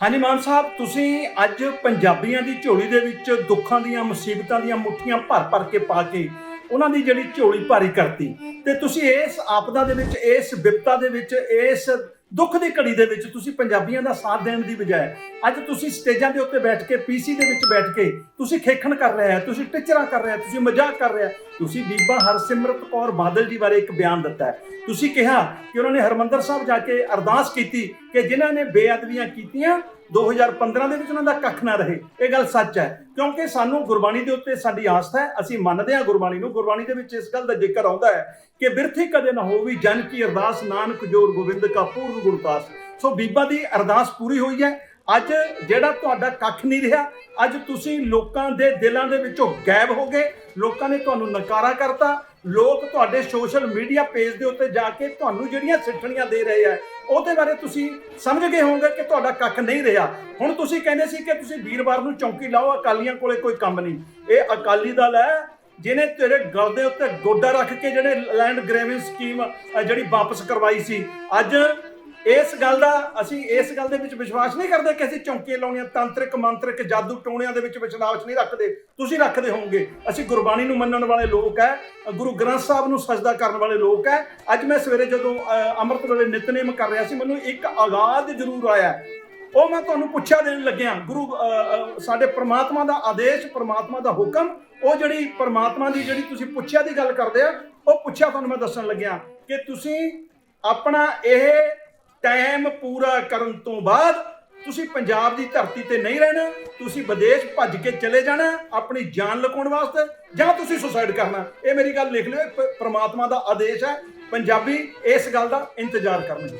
ਹਾਂਜੀ ਮਾਨ ਸਾਹਿਬ, ਤੁਸੀਂ ਅੱਜ ਪੰਜਾਬੀਆਂ ਦੀ ਝੋਲੀ ਦੇ ਵਿੱਚ ਦੁੱਖਾਂ ਦੀਆਂ, ਮੁਸੀਬਤਾਂ ਦੀਆਂ ਮੁੱਠੀਆਂ ਭਰ ਭਰ ਕੇ ਪਾ ਕੇ ਉਹਨਾਂ ਦੀ ਜਿਹੜੀ ਝੋਲੀ ਭਾਰੀ ਕਰਤੀ ਤੇ ਤੁਸੀਂ ਇਸ ਆਪਦਾ ਦੇ ਵਿੱਚ, ਇਸ ਵਿਪਤਾ ਦੇ ਵਿੱਚ, ਇਸ ਦੁੱਖ ਦੀ ਘੜੀ ਦੇ ਵਿੱਚ ਤੁਸੀਂ ਪੰਜਾਬੀਆਂ ਦਾ ਸਾਥ ਦੇਣ ਦੀ ਬਜਾਏ ਅੱਜ ਤੁਸੀਂ ਸਟੇਜਾਂ ਦੇ ਉੱਤੇ ਬੈਠ ਕੇ ਪੀਸੀ ਦੇ ਵਿੱਚ ਬੈਠ ਕੇ ਤੁਸੀਂ ਖੇਖਣ ਕਰ ਰਹੇ ਹੋ ਤੁਸੀਂ ਟਿਚਰਾਂ ਕਰ ਰਹੇ ਹੋ ਤੁਸੀਂ ਮਜ਼ਾਕ ਕਰ ਰਹੇ ਹੋ ਤੁਸੀਂ ਬੀਬਾ ਹਰਸਿਮਰਤ ਕੌਰ ਬਾਦਲ ਜੀ ਬਾਰੇ ਇੱਕ ਬਿਆਨ ਦਿੱਤਾ ਹੈ। ਤੁਸੀਂ ਕਿਹਾ ਕਿ ਉਹਨਾਂ ਨੇ ਹਰਮੰਦਰ ਸਾਹਿਬ ਜਾ ਕੇ ਅਰਦਾਸ ਕੀਤੀ ਕਿ ਜਿਨ੍ਹਾਂ ਨੇ ਬੇਅਦਬੀਆਂ ਕੀਤੀਆਂ 2015 ਦੇ ਵਿੱਚ ਉਹਨਾਂ ਦਾ ਕੱਖ ਨਾ ਰਹੇ। ਇਹ ਗੱਲ ਸੱਚ ਹੈ, ਕਿਉਂਕਿ ਸਾਨੂੰ ਗੁਰਬਾਣੀ ਦੇ ਉੱਤੇ ਸਾਡੀ ਆਸਥਾ ਹੈ, ਅਸੀਂ ਮੰਨਦੇ ਹਾਂ ਗੁਰਬਾਣੀ ਨੂੰ। ਗੁਰਬਾਣੀ ਦੇ ਵਿੱਚ ਇਸ ਗੱਲ ਦਾ ਜ਼ਿਕਰ ਆਉਂਦਾ ਹੈ ਕਿ ਬਿਰਥੀ ਕਦੇ ਨਾ ਹੋਵੀ, ਜਨ ਕੀ ਅਰਦਾਸ, ਨਾਨਕ ਜੋਰ ਗੋਬਿੰਦ ਕਾ ਪੂਰਨ ਗੁਰਦਾਸ ਸੋ ਬੀਬਾ ਦੀ ਅਰਦਾਸ ਪੂਰੀ ਹੋਈ ਹੈ। ਅੱਜ ਜਿਹੜਾ ਤੁਹਾਡਾ ਕੱਖ ਨਹੀਂ ਰਿਹਾ, ਅੱਜ ਤੁਸੀਂ ਲੋਕਾਂ ਦੇ ਦਿਲਾਂ ਦੇ ਵਿੱਚੋਂ ਗਾਇਬ ਹੋ ਗਏ। ਲੋਕਾਂ ਨੇ ਤੁਹਾਨੂੰ ਨਕਾਰਾ ਕਰਤਾ। ਲੋਕ ਤੁਹਾਡੇ ਸੋਸ਼ਲ ਮੀਡੀਆ ਪੇਜ ਦੇ ਉੱਤੇ ਜਾ ਕੇ ਤੁਹਾਨੂੰ ਜਿਹੜੀਆਂ ਸਿੱਠਣੀਆਂ ਦੇ ਰਹੇ ਆ, ਉਹਦੇ ਬਾਰੇ ਤੁਸੀਂ ਸਮਝ ਗਏ ਹੋਵੋਗੇ ਕਿ ਤੁਹਾਡਾ ਕੱਖ ਨਹੀਂ ਰਿਹਾ। ਹੁਣ ਤੁਸੀਂ ਕਹਿੰਦੇ ਸੀ ਕਿ ਤੁਸੀਂ ਵੀਰਵਾਰ ਨੂੰ ਚੌਂਕੀ ਲਾਓ, ਅਕਾਲੀਆਂ ਕੋਲੇ ਕੋਈ ਕੰਮ ਨਹੀਂ। ਇਹ ਅਕਾਲੀ ਦਲ ਹੈ, ਜਿਹਨੇ ਤੇਰੇ ਗਲ ਦੇ ਉੱਤੇ ਗੋਡਾ ਰੱਖ ਕੇ ਜਿਹੜੇ ਲੈਂਡ ਗ੍ਰੇਵਿੰਗ ਸਕੀਮ ਜਿਹੜੀ ਵਾਪਸ ਕਰਵਾਈ ਸੀ। ਅੱਜ ਇਸ ਗੱਲ ਦਾ ਅਸੀਂ ਇਸ ਗੱਲ ਦੇ ਵਿੱਚ ਵਿਸ਼ਵਾਸ ਨਹੀਂ ਕਰਦੇ ਕਿ ਅਸੀਂ ਚੌਂਕੀਆਂ ਲਾਉਣੀਆਂ, ਤਾਂਤਰਿਕ, ਮੰਤਰਿਕ, ਜਾਦੂ ਟੋਣਿਆਂ ਦੇ ਵਿੱਚ ਵਿਸ਼ਵਾਸ ਨਹੀਂ ਰੱਖਦੇ। ਤੁਸੀਂ ਰੱਖਦੇ ਹੋਵੋਗੇ। ਅਸੀਂ ਗੁਰਬਾਣੀ ਨੂੰ ਮੰਨਣ ਵਾਲੇ ਲੋਕ ਹੈ ਗੁਰੂ ਗ੍ਰੰਥ ਸਾਹਿਬ ਨੂੰ ਸਜਦਾ ਕਰਨ ਵਾਲੇ ਲੋਕ ਹੈ ਅੱਜ ਮੈਂ ਸਵੇਰੇ ਜਦੋਂ ਅੰਮ੍ਰਿਤ ਵੇਲੇ ਨਿਤਨੇਮ ਕਰ ਰਿਹਾ ਸੀ, ਮੈਨੂੰ ਇੱਕ ਆਗਾਜ਼ ਜ਼ਰੂਰ ਆਇਆ ਉਹ ਮੈਂ ਤੁਹਾਨੂੰ ਪੁੱਛਿਆ ਦੇਣ ਲੱਗਿਆ, ਗੁਰੂ ਸਾਡੇ ਪ੍ਰਮਾਤਮਾ ਦਾ ਆਦੇਸ਼, ਪ੍ਰਮਾਤਮਾ ਦਾ ਹੁਕਮ, ਉਹ ਜਿਹੜੀ ਪ੍ਰਮਾਤਮਾ ਦੀ ਜਿਹੜੀ ਤੁਸੀਂ ਪੁੱਛਿਆ ਦੀ ਗੱਲ ਕਰਦੇ ਆ, ਉਹ ਪੁੱਛਿਆ ਤੁਹਾਨੂੰ ਮੈਂ ਦੱਸਣ ਲੱਗਿਆ ਕਿ ਤੁਸੀਂ ਆਪਣਾ ਇਹ ਟਾਈਮ ਪੂਰਾ ਕਰਨ ਤੋਂ ਬਾਅਦ ਤੁਸੀਂ ਪੰਜਾਬ ਦੀ ਧਰਤੀ ਤੇ ਨਹੀਂ ਰਹਿਣਾ, ਤੁਸੀਂ ਵਿਦੇਸ਼ ਭੱਜ ਕੇ ਚਲੇ ਜਾਣਾ, ਆਪਣੀ ਜਾਨ ਲਗਾਉਣ ਵਾਸਤੇ, ਜਾਂ ਤੁਸੀਂ ਸੁਸਾਇਡ ਕਰਨਾ। ਇਹ ਮੇਰੀ ਗੱਲ ਲਿਖ ਲਿਓ, ਇਹ ਪ੍ਰਮਾਤਮਾ ਦਾ ਆਦੇਸ਼ ਹੈ। ਪੰਜਾਬੀ ਇਸ ਗੱਲ ਦਾ ਇੰਤਜ਼ਾਰ ਕਰਨਗੇ।